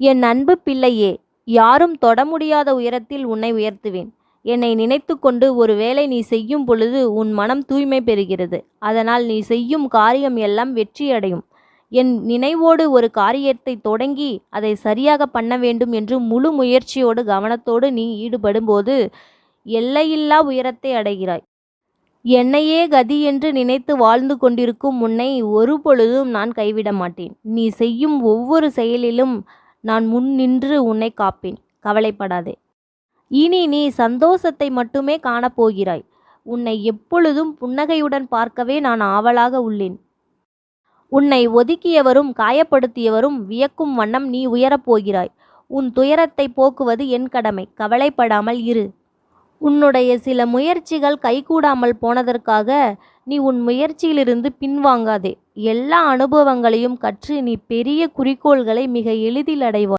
என் அன்பு பிள்ளையே யாரும் தொட முடியாத உயரத்தில் உன்னை உயர்த்துவேன். என்னை நினைத்து கொண்டு ஒருவேளை நீ செய்யும் பொழுது உன் மனம் தூய்மை பெறுகிறது. அதனால் நீ செய்யும் காரியம் எல்லாம் வெற்றியடையும். என் நினைவோடு ஒரு காரியத்தை தொடங்கி அதை சரியாக பண்ண வேண்டும் என்று முழு முயற்சியோடு கவனத்தோடு நீ ஈடுபடும்போது எல்லையில்லா உயரத்தை அடைகிறாய். என்னையே கதி என்று நினைத்து வாழ்ந்து கொண்டிருக்கும் உன்னை ஒரு பொழுதும் நான் கைவிட மாட்டேன். நீ செய்யும் ஒவ்வொரு செயலிலும் நான் முன் நின்று உன்னை காப்பேன். கவலைப்படாதே. இனி நீ சந்தோஷத்தை மட்டுமே காணப்போகிறாய். உன்னை எப்பொழுதும் புன்னகையுடன் பார்க்கவே நான் ஆவலாக உள்ளேன். உன்னை ஒதுக்கியவரும் காயப்படுத்தியவரும் வியக்கும் வண்ணம் நீ உயரப் போகிறாய். உன் துயரத்தை போக்குவது என் கடமை. கவலைப்படாமல் இரு. உன்னுடைய சில முயற்சிகள் கைகூடாமல் போனதற்காக நீ உன் முயற்சியிலிருந்து பின்வாங்காதே. எல்லா அனுபவங்களையும் கற்று நீ பெரிய குறிக்கோள்களை மிக எளிதில் அடைவாய்.